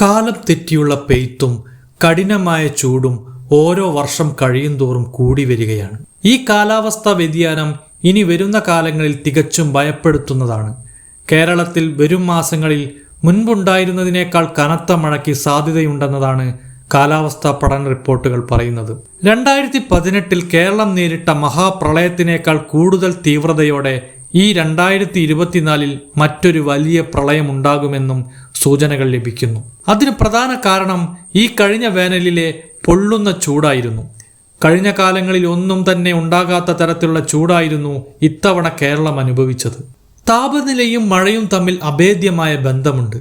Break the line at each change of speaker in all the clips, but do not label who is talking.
കാലം തെറ്റിയുള്ള പെയ്ത്തും കഠിനമായ ചൂടും ഓരോ വർഷം കഴിയുന്തോറും കൂടി വരികയാണ്. ഈ കാലാവസ്ഥാ വ്യതിയാനം ഇനി വരുന്ന കാലങ്ങളിൽ തികച്ചും ഭയപ്പെടുത്തുന്നതാണ്. കേരളത്തിൽ വരും മാസങ്ങളിൽ മുൻപുണ്ടായിരുന്നതിനേക്കാൾ കനത്ത മഴയ്ക്ക് സാധ്യതയുണ്ടെന്നതാണ് കാലാവസ്ഥാ പഠന റിപ്പോർട്ടുകൾ പറയുന്നത്. രണ്ടായിരത്തി പതിനെട്ടിൽ കേരളം നേരിട്ട മഹാപ്രളയത്തിനേക്കാൾ കൂടുതൽ തീവ്രതയോടെ ഈ രണ്ടായിരത്തി ഇരുപത്തിനാലിൽ മറ്റൊരു വലിയ പ്രളയമുണ്ടാകുമെന്നും സൂചനകൾ ലഭിക്കുന്നു. അതിന് പ്രധാന കാരണം ഈ കഴിഞ്ഞ വേനലിലെ പൊള്ളുന്ന ചൂടായിരുന്നു. കഴിഞ്ഞ കാലങ്ങളിൽ ഒന്നും തന്നെ ഉണ്ടാകാത്ത തരത്തിലുള്ള ചൂടായിരുന്നു ഇത്തവണ കേരളം അനുഭവിച്ചത്. താപനിലയും മഴയും തമ്മിൽ അഭേദ്യമായ ബന്ധമുണ്ട്.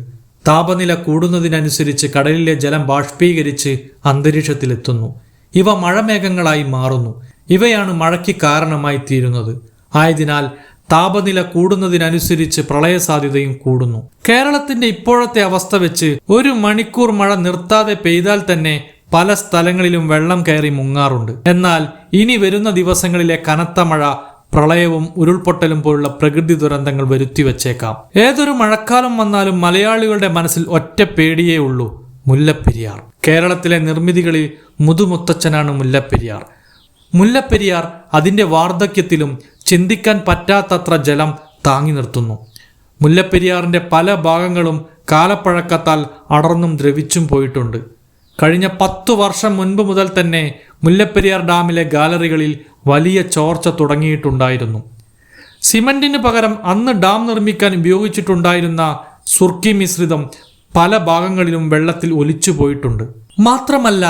താപനില കൂടുന്നതിനനുസരിച്ച് കടലിലെ ജലം ബാഷ്പീകരിച്ച് അന്തരീക്ഷത്തിലെത്തുന്നു. ഇവ മഴമേഘങ്ങളായി മാറുന്നു. ഇവയാണ് മഴയ്ക്ക് കാരണമായി തീരുന്നത്. ആയതിനാൽ താപനില കൂടുന്നതിനനുസരിച്ച് പ്രളയ സാധ്യതയും കൂടുന്നു. കേരളത്തിന്റെ ഇപ്പോഴത്തെ അവസ്ഥ വെച്ച് ഒരു മണിക്കൂർ മഴ നിർത്താതെ പെയ്താൽ തന്നെ പല സ്ഥലങ്ങളിലും വെള്ളം കയറി മുങ്ങാറുണ്ട്. എന്നാൽ ഇനി വരുന്ന ദിവസങ്ങളിലെ കനത്ത മഴ പ്രളയവും ഉരുൾപൊട്ടലും പോലുള്ള പ്രകൃതി ദുരന്തങ്ങൾ വരുത്തിവെച്ചേക്കാം ഏതൊരു മഴക്കാലം വന്നാലും മലയാളികളുടെ മനസ്സിൽ ഒറ്റ പേടിയേ ഉള്ളൂ മുല്ലപ്പെരിയാർ. കേരളത്തിലെ നിർമ്മിതികളിൽ മുതുമുത്തച്ഛനാണ് മുല്ലപ്പെരിയാർ. മുല്ലപ്പെരിയാർ അതിന്റെ വാർദ്ധക്യത്തിലും ചിന്തിക്കാൻ പറ്റാത്തത്ര ജലം താങ്ങി നിർത്തുന്നു. മുല്ലപ്പെരിയാറിന്റെ പല ഭാഗങ്ങളും കാലപ്പഴക്കത്താൽ അടർന്നും ദ്രവിച്ചും പോയിട്ടുണ്ട്. കഴിഞ്ഞ പത്തു വർഷം മുൻപ് മുതൽ തന്നെ മുല്ലപ്പെരിയാർ ഡാമിലെ ഗാലറികളിൽ വലിയ ചോർച്ച തുടങ്ങിയിട്ടുണ്ടായിരുന്നു. സിമന്റിന് പകരം അന്ന് ഡാം നിർമ്മിക്കാൻ ഉപയോഗിച്ചിട്ടുണ്ടായിരുന്ന സുർക്കി മിശ്രിതം പല ഭാഗങ്ങളിലും വെള്ളത്തിൽ ഒലിച്ചു പോയിട്ടുണ്ട്. മാത്രമല്ല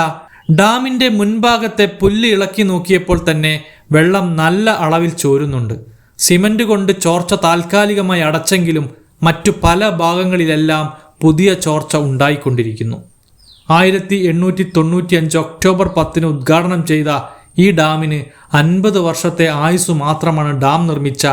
ഡാമിന്റെ മുൻഭാഗത്തെ പുല്ല് ഇളക്കി നോക്കിയപ്പോൾ തന്നെ വെള്ളം നല്ല അളവിൽ ചോരുന്നുണ്ട്. സിമന്റ് കൊണ്ട് ചോർച്ച താൽക്കാലികമായി അടച്ചെങ്കിലും മറ്റു പല ഭാഗങ്ങളിലെല്ലാം പുതിയ ചോർച്ച ഉണ്ടായിക്കൊണ്ടിരിക്കുന്നു. ആയിരത്തി എണ്ണൂറ്റി തൊണ്ണൂറ്റി അഞ്ച് ഒക്ടോബർ പത്തിന് ഉദ്ഘാടനം ചെയ്ത ഈ ഡാമിന് അൻപത് വർഷത്തെ ആയുസ് മാത്രമാണ് ഡാം നിർമ്മിച്ച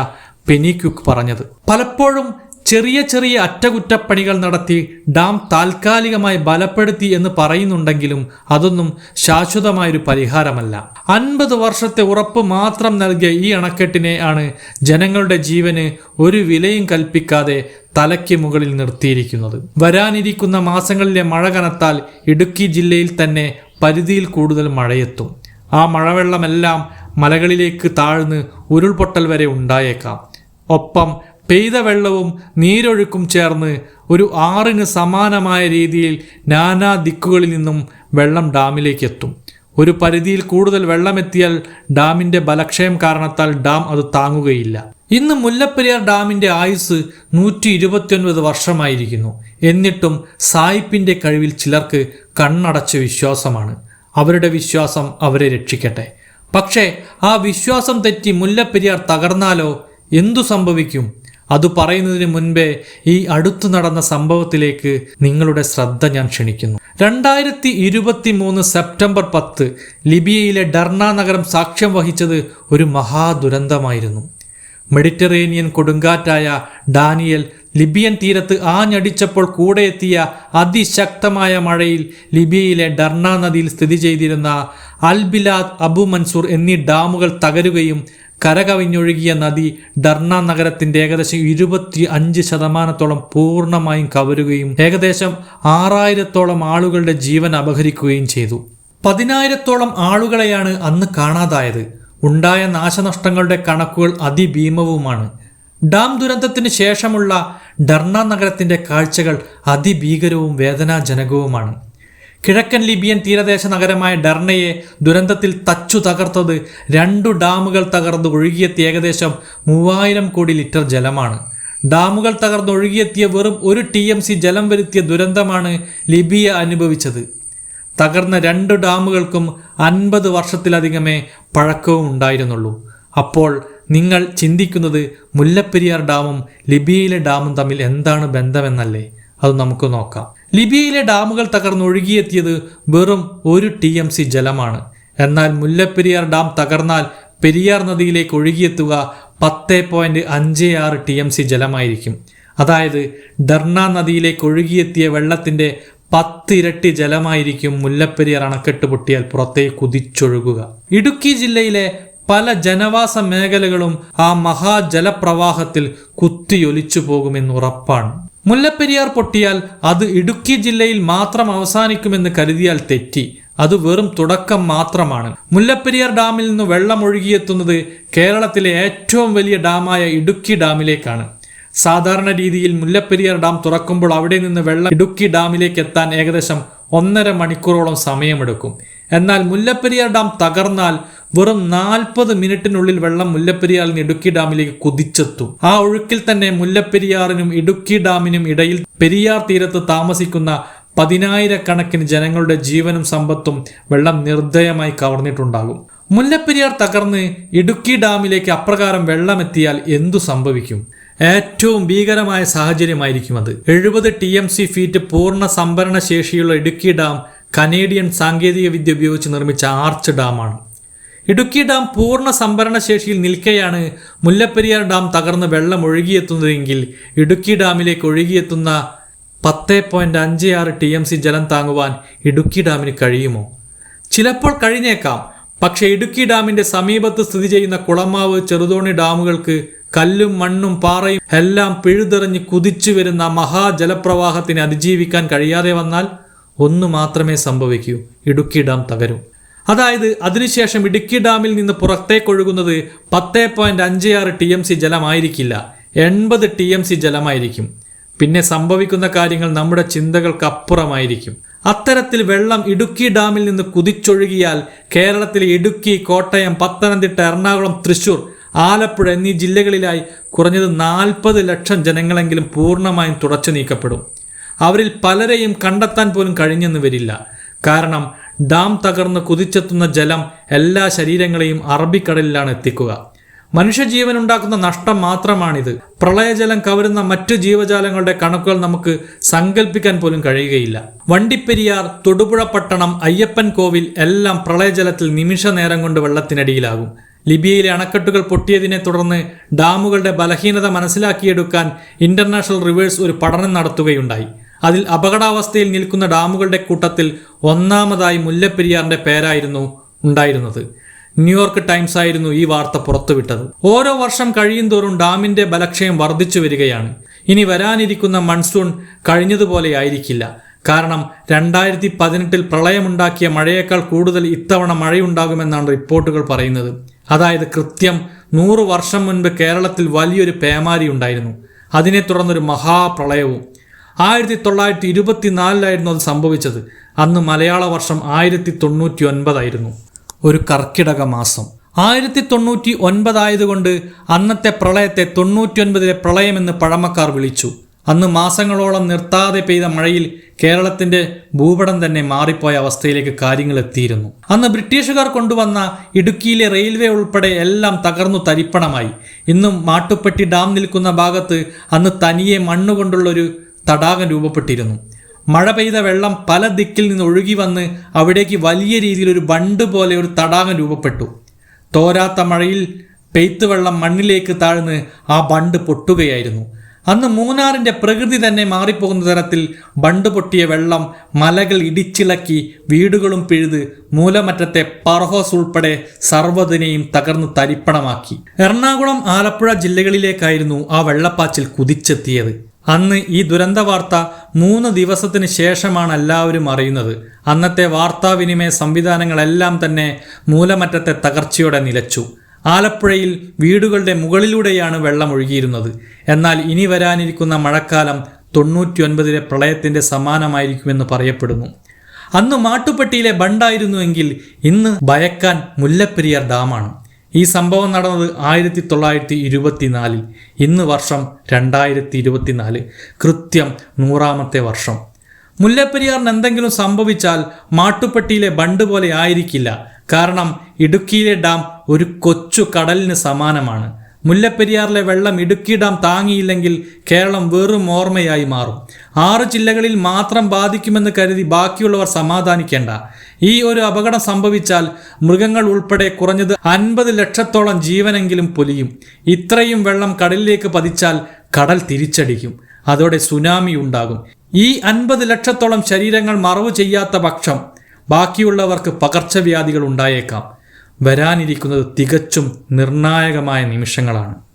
പെനിക്യുക്ക് പറഞ്ഞത്. പലപ്പോഴും ചെറിയ ചെറിയ അറ്റകുറ്റപ്പണികൾ നടത്തി ഡാം താൽക്കാലികമായി ബലപ്പെടുത്തി എന്ന് പറയുന്നുണ്ടെങ്കിലും അതൊന്നും ശാശ്വതമായൊരു പരിഹാരമല്ല. അൻപത് വർഷത്തെ ഉറപ്പ് മാത്രം നൽകിയ ഈ അണക്കെട്ടിനെ ആണ് ജനങ്ങളുടെ ജീവന് ഒരു വിലയും കൽപ്പിക്കാതെ തലയ്ക്ക് മുകളിൽ നിർത്തിയിരിക്കുന്നത്. വരാനിരിക്കുന്ന മാസങ്ങളിലെ മഴ കനത്താൽ ഇടുക്കി ജില്ലയിൽ തന്നെ പരിധിയിൽ കൂടുതൽ മഴയെത്തും. ആ മഴവെള്ളമെല്ലാം മലകളിലേക്ക് താഴ്ന്ന് ഉരുൾപൊട്ടൽ വരെ ഉണ്ടായേക്കാം. ഒപ്പം പെയ്ത വെള്ളവും നീരൊഴുക്കും ചേർന്ന് ഒരു ആറിന് സമാനമായ രീതിയിൽ നാനാ ദിക്കുകളിൽ നിന്നും വെള്ളം ഡാമിലേക്ക് എത്തും ഒരു പരിധിയിൽ കൂടുതൽ വെള്ളമെത്തിയാൽ ഡാമിന്റെ ബലക്ഷയം കാരണത്താൽ ഡാം അത് താങ്ങുകയില്ല. ഇന്ന് മുല്ലപ്പെരിയാർ ഡാമിന്റെ ആയുസ് നൂറ്റി ഇരുപത്തിയൊൻപത് വർഷമായിരിക്കുന്നു. എന്നിട്ടും സായിപ്പിന്റെ കഴിവിൽ ചിലർക്ക് കണ്ണടച്ച വിശ്വാസമാണ്. അവരുടെ വിശ്വാസം അവരെ രക്ഷിക്കട്ടെ. പക്ഷേ ആ വിശ്വാസം തെറ്റി മുല്ലപ്പെരിയാർ തകർന്നാലോ? എന്തു സംഭവിക്കും? അത് പറയുന്നതിന് മുൻപേ ഈ അടുത്തു നടന്ന സംഭവത്തിലേക്ക് നിങ്ങളുടെ ശ്രദ്ധ ഞാൻ ക്ഷണിക്കുന്നു. രണ്ടായിരത്തി ഇരുപത്തി മൂന്ന് സെപ്റ്റംബർ പത്ത് ലിബിയയിലെ ഡർണ നഗരം സാക്ഷ്യം വഹിച്ചത് ഒരു മഹാദുരന്തമായിരുന്നു. മെഡിറ്ററേനിയൻ കൊടുങ്കാറ്റായ ഡാനിയൽ ലിബിയൻ തീരത്ത് ആഞ്ഞടിച്ചപ്പോൾ കൂടെ എത്തിയ അതിശക്തമായ മഴയിൽ ലിബിയയിലെ ഡർണ നദിയിൽ സ്ഥിതി ചെയ്തിരുന്ന അൽബിലാദ് അബു മൻസൂർ എന്നീ ഡാമുകൾ തകരുകയും കരകവിഞ്ഞൊഴുകിയ നദി ഡർണ നഗരത്തിന്റെ ഏകദേശം ഇരുപത്തി അഞ്ച് ശതമാനത്തോളം പൂർണമായും കവരുകയും ഏകദേശം ആറായിരത്തോളം ആളുകളുടെ ജീവൻ അപഹരിക്കുകയും ചെയ്തു. പതിനായിരത്തോളം ആളുകളെയാണ് അന്ന് കാണാതായത്. ഉണ്ടായ നാശനഷ്ടങ്ങളുടെ കണക്കുകൾ അതിഭീമവുമാണ്. ഡാം ദുരന്തത്തിന് ശേഷമുള്ള ഡർണ നഗരത്തിന്റെ കാഴ്ചകൾ അതിഭീകരവും വേദനാജനകവുമാണ്. കിഴക്കൻ ലിബിയൻ തീരദേശ നഗരമായ ഡർണയെ ദുരന്തത്തിൽ തച്ചു തകർത്തത് രണ്ടു ഡാമുകൾ തകർന്ന് ഒഴുകിയെത്തിയ ഏകദേശം മൂവായിരം കോടി ലിറ്റർ ജലമാണ്. ഡാമുകൾ തകർന്ന് ഒഴുകിയെത്തിയ വെറും ഒരു ടി എം സി ജലം വരുത്തിയ ദുരന്തമാണ് ലിബിയ അനുഭവിച്ചത്. തകർന്ന രണ്ട് ഡാമുകൾക്കും അൻപത് വർഷത്തിലധികമേ പഴക്കവും ഉണ്ടായിരുന്നുള്ളൂ. അപ്പോൾ നിങ്ങൾ ചിന്തിക്കുന്നത് മുല്ലപ്പെരിയാർ ഡാമും ലിബിയയിലെ ഡാമും തമ്മിൽ എന്താണ് ബന്ധമെന്നല്ലേ? അത് നമുക്ക് നോക്കാം. ലിബിയയിലെ ഡാമുകൾ തകർന്നൊഴുകിയെത്തിയത് വെറും ഒരു ടി എം സി ജലമാണ്. എന്നാൽ മുല്ലപ്പെരിയാർ ഡാം തകർന്നാൽ പെരിയാർ നദിയിലേക്ക് ഒഴുകിയെത്തുക പത്ത് പോയിന്റ് അഞ്ച് ആറ് ടി എം സി ജലമായിരിക്കും. അതായത് ഡർണ നദിയിലേക്ക് ഒഴുകിയെത്തിയ വെള്ളത്തിന്റെ പത്തിരട്ടി ജലമായിരിക്കും മുല്ലപ്പെരിയാർ അണക്കെട്ട് പൊട്ടിയാൽ പുറത്തേക്ക് കുതിച്ചൊഴുകുക. ഇടുക്കി ജില്ലയിലെ പല ജനവാസ മേഖലകളും ആ മഹാജലപ്രവാഹത്തിൽ കുത്തിയൊലിച്ചു പോകുമെന്ന് ഉറപ്പാണ്. മുല്ലപ്പെരിയാർ പൊട്ടിയാൽ അത് ഇടുക്കി ജില്ലയിൽ മാത്രം അവസാനിക്കുമെന്ന് കരുതിയാൽ തെറ്റി. അത് വെറും തുടക്കം മാത്രമാണ്. മുല്ലപ്പെരിയാർ ഡാമിൽ നിന്ന് വെള്ളം ഒഴുകിയെത്തുന്നത് കേരളത്തിലെ ഏറ്റവും വലിയ ഡാമായ ഇടുക്കി ഡാമിലേക്കാണ്. സാധാരണ രീതിയിൽ മുല്ലപ്പെരിയാർ ഡാം തുറക്കുമ്പോൾ അവിടെ നിന്ന് വെള്ളം ഇടുക്കി ഡാമിലേക്ക് എത്താൻ ഏകദേശം ഒന്നര മണിക്കൂറോളം സമയമെടുക്കും. എന്നാൽ മുല്ലപ്പെരിയാർ ഡാം തകർന്നാൽ വെറും നാൽപ്പത് മിനിറ്റിനുള്ളിൽ വെള്ളം മുല്ലപ്പെരിയാറിൽ നിന്ന് ഇടുക്കി ഡാമിലേക്ക് കുതിച്ചെത്തും. ആ ഒഴുക്കിൽ തന്നെ മുല്ലപ്പെരിയാറിനും ഇടുക്കി ഡാമിനും ഇടയിൽ പെരിയാർ തീരത്ത് താമസിക്കുന്ന പതിനായിരക്കണക്കിന് ജനങ്ങളുടെ ജീവനും സമ്പത്തും വെള്ളം നിർദ്ദയമായി കവർന്നിട്ടുണ്ടാകും. മുല്ലപ്പെരിയാർ തകർന്ന് ഇടുക്കി ഡാമിലേക്ക് അപ്രകാരം വെള്ളമെത്തിയാൽ എന്തു സംഭവിക്കും? ഏറ്റവും ഭീകരമായ സാഹചര്യമായിരിക്കും അത്. എഴുപത് ടി എം സി ഫീറ്റ് പൂർണ സംഭരണ ശേഷിയുള്ള ഇടുക്കി ഡാം കനേഡിയൻ സാങ്കേതിക വിദ്യ ഉപയോഗിച്ച് നിർമ്മിച്ച ആർച്ച് ഡാമാണ്. ഇടുക്കി ഡാം പൂർണ സംഭരണ ശേഷിയിൽ നിൽക്കെയാണ് മുല്ലപ്പെരിയാർ ഡാം തകർന്ന് വെള്ളം ഒഴുകിയെത്തുന്നതെങ്കിൽ ഇടുക്കി ഡാമിലേക്ക് ഒഴുകിയെത്തുന്ന പത്ത് പോയിന്റ് അഞ്ച് ആറ് ടി എം സി ജലം താങ്ങുവാൻ ഇടുക്കി ഡാമിന് കഴിയുമോ? ചിലപ്പോൾ കഴിഞ്ഞേക്കാം. പക്ഷേ ഇടുക്കി ഡാമിന്റെ സമീപത്ത് സ്ഥിതി ചെയ്യുന്ന കുളമാവ് ചെറുതോണി ഡാമുകൾക്ക് കല്ലും മണ്ണും പാറയും എല്ലാം പിഴുതെറിഞ്ഞ് കുതിച്ചു വരുന്ന മഹാജലപ്രവാഹത്തിനെ അതിജീവിക്കാൻ കഴിയാതെ വന്നാൽ ഒന്നു മാത്രമേ സംഭവിക്കൂ. ഇടുക്കി ഡാം തകരും. അതായത് അതിനുശേഷം ഇടുക്കി ഡാമിൽ നിന്ന് പുറത്തേക്കൊഴുകുന്നത് പത്ത് പോയിന്റ് അഞ്ച് ആറ് ടി എം സി ജലമായിരിക്കില്ല. എൺപത് ടി എം സി ജലമായിരിക്കും. പിന്നെ സംഭവിക്കുന്ന കാര്യങ്ങൾ നമ്മുടെ ചിന്തകൾക്കപ്പുറമായിരിക്കും. അത്തരത്തിൽ വെള്ളം ഇടുക്കി ഡാമിൽ നിന്ന് കുതിച്ചൊഴുകിയാൽ കേരളത്തിലെ ഇടുക്കി കോട്ടയം പത്തനംതിട്ട എറണാകുളം തൃശൂർ ആലപ്പുഴ എന്നീ ജില്ലകളിലായി കുറഞ്ഞത് നാൽപ്പത് ലക്ഷം ജനങ്ങളെങ്കിലും പൂർണമായും തുടച്ചു നീക്കപ്പെടും. അവരിൽ പലരെയും കണ്ടെത്താൻ പോലും കഴിഞ്ഞെന്ന് വരില്ല. കാരണം ഡാം തകർന്ന് കുതിച്ചെത്തുന്ന ജലം എല്ലാ ശരീരങ്ങളെയും അറബിക്കടലിലാണ് എത്തിക്കുക. മനുഷ്യജീവൻ ഉണ്ടാക്കുന്ന നഷ്ടം മാത്രമാണിത്. പ്രളയജലം കവരുന്ന മറ്റു ജീവജാലങ്ങളുടെ കണക്കുകൾ നമുക്ക് സങ്കല്പിക്കാൻ പോലും കഴിയുകയില്ല. വണ്ടിപ്പെരിയാർ തൊടുപുഴ പട്ടണം അയ്യപ്പൻ കോവിൽ എല്ലാം പ്രളയജലത്തിൽ നിമിഷ നേരം കൊണ്ട് വെള്ളത്തിനടിയിലാകും. ലിബിയയിലെ അണക്കെട്ടുകൾ പൊട്ടിയതിനെ തുടർന്ന് ഡാമുകളുടെ ബലഹീനത മനസ്സിലാക്കിയെടുക്കാൻ ഇന്റർനാഷണൽ റിവേഴ്സ് ഒരു പഠനം നടത്തുകയുണ്ടായി. അതിൽ അപകടാവസ്ഥയിൽ നിൽക്കുന്ന ഡാമുകളുടെ കൂട്ടത്തിൽ ഒന്നാമതായി മുല്ലപ്പെരിയാറിന്റെ പേരായിരുന്നു ഉണ്ടായിരുന്നത്. ന്യൂയോർക്ക് ടൈംസ് ആയിരുന്നു ഈ വാർത്ത പുറത്തുവിട്ടത്. ഓരോ വർഷം കഴിയുന്തോറും ഡാമിന്റെ ബലക്ഷയം വർദ്ധിച്ചു വരികയാണ്. ഇനി വരാനിരിക്കുന്ന മൺസൂൺ കഴിഞ്ഞതുപോലെ ആയിരിക്കില്ല. കാരണം രണ്ടായിരത്തി പതിനെട്ടിൽ പ്രളയമുണ്ടാക്കിയ മഴയേക്കാൾ കൂടുതൽ ഇത്തവണ മഴയുണ്ടാകുമെന്നാണ് റിപ്പോർട്ടുകൾ പറയുന്നത്. അതായത് കൃത്യം നൂറ് വർഷം മുൻപ് കേരളത്തിൽ വലിയൊരു പേമാരി ഉണ്ടായിരുന്നു. അതിനെ തുടർന്നൊരു മഹാപ്രളയവും ആയിരത്തി തൊള്ളായിരത്തി ഇരുപത്തിനാലിലായിരുന്നു അത് സംഭവിച്ചത്. അന്ന് മലയാള വർഷം ആയിരത്തി തൊണ്ണൂറ്റി ഒൻപതായിരുന്നു ഒരു കർക്കിടക മാസം. ആയിരത്തി തൊണ്ണൂറ്റി ഒൻപതായതുകൊണ്ട് അന്നത്തെ പ്രളയത്തെ തൊണ്ണൂറ്റി ഒൻപതിലെ പ്രളയമെന്ന് പഴമക്കാർ വിളിച്ചു. അന്ന് മാസങ്ങളോളം നിർത്താതെ പെയ്ത മഴയിൽ കേരളത്തിന്റെ ഭൂപടം തന്നെ മാറിപ്പോയ അവസ്ഥയിലേക്ക് കാര്യങ്ങൾ എത്തിയിരുന്നു. അന്ന് ബ്രിട്ടീഷുകാർ കൊണ്ടുവന്ന ഇടുക്കിയിലെ റെയിൽവേ ഉൾപ്പെടെ എല്ലാം തകർന്നു തരിപ്പണമായി. ഇന്നും മാട്ടുപ്പെട്ടി ഡാം നിൽക്കുന്ന ഭാഗത്ത് അന്ന് തനിയെ മണ്ണുകൊണ്ടുള്ളൊരു തടാകം രൂപപ്പെട്ടിരുന്നു. മഴ പെയ്ത വെള്ളം പല ദിക്കിൽ നിന്ന് ഒഴുകി വന്ന് അവിടേക്ക് വലിയ രീതിയിൽ ഒരു ബണ്ട് പോലെ ഒരു തടാകം രൂപപ്പെട്ടു. തോരാത്ത മഴയിൽ പെയ്ത്ത് വെള്ളം മണ്ണിലേക്ക് താഴ്ന്ന് ആ ബണ്ട് പൊട്ടുകയായിരുന്നു. അന്ന് മൂന്നാറിന്റെ പ്രകൃതി തന്നെ മാറിപ്പോകുന്ന തരത്തിൽ ബണ്ട് പൊട്ടിയ വെള്ളം മലകൾ ഇടിച്ചിളക്കി വീടുകളും പിഴുത് മൂലമറ്റത്തെ പർഹോസ് ഉൾപ്പെടെ സർവതിനെയും തകർന്ന് തരിപ്പണമാക്കി. എറണാകുളം ആലപ്പുഴ ജില്ലകളിലേക്കായിരുന്നു ആ വെള്ളപ്പാച്ചിൽ കുതിച്ചെത്തിയത്. അന്ന് ഈ ദുരന്ത വാർത്ത മൂന്ന് ദിവസത്തിന് ശേഷമാണ് എല്ലാവരും അറിയുന്നത്. അന്നത്തെ വാർത്താവിനിമയ സംവിധാനങ്ങളെല്ലാം തന്നെ മൂലമറ്റത്തെ തകർച്ചയോടെ നിലച്ചു. ആലപ്പുഴയിൽ വീടുകളുടെ മുകളിലൂടെയാണ് വെള്ളം ഒഴുകിയിരുന്നത് എന്നാൽ ഇനി വരാനിരിക്കുന്ന മഴക്കാലം തൊണ്ണൂറ്റിയൊൻപതിലെ പ്രളയത്തിന്റെ സമാനമായിരിക്കുമെന്ന് പറയപ്പെടുന്നു. അന്ന് മാട്ടുപ്പെട്ടിയിലെ ബണ്ടായിരുന്നുവെങ്കിൽ ഇന്ന് ഭയക്കാൻ മുല്ലപ്പെരിയാർ ഡാമാണ്. ഈ സംഭവം നടന്നത് ആയിരത്തി തൊള്ളായിരത്തി ഇരുപത്തിനാലിൽ ഇന്ന് വർഷം രണ്ടായിരത്തി ഇരുപത്തിനാല് കൃത്യം നൂറാമത്തെ വർഷം. മുല്ലപ്പെരിയാറിന് എന്തെങ്കിലും സംഭവിച്ചാൽ മാട്ടുപ്പെട്ടിയിലെ ബണ്ട് പോലെ ആയിരിക്കില്ല. കാരണം ഇടുക്കിയിലെ ഡാം ഒരു കൊച്ചു കടലിന് സമാനമാണ്. മുല്ലപ്പെരിയാറിലെ വെള്ളം ഇടുക്കി ഡാം താങ്ങിയില്ലെങ്കിൽ കേരളം വെറും ഓർമ്മയായി മാറും. ആറ് ജില്ലകളിൽ മാത്രം ബാധിക്കുമെന്ന് കരുതി ബാക്കിയുള്ളവർ സമാധാനിക്കേണ്ട. ഈ ഒരു അപകടം സംഭവിച്ചാൽ മൃഗങ്ങൾ ഉൾപ്പെടെ കുറഞ്ഞത് അൻപത് ലക്ഷത്തോളം ജീവനെങ്കിലും പൊലിയും. ഇത്രയും വെള്ളം കടലിലേക്ക് പതിച്ചാൽ കടൽ തിരിച്ചടിക്കും. അതോടെ സുനാമി ഉണ്ടാകും. ഈ അൻപത് ലക്ഷത്തോളം ശരീരങ്ങൾ മറവ് ചെയ്യാത്ത പക്ഷം ബാക്കിയുള്ളവർക്ക് പകർച്ചവ്യാധികൾ ഉണ്ടായേക്കാം. വരാനിരിക്കുന്നത് തികച്ചും നിർണായകമായ നിമിഷങ്ങളാണ്.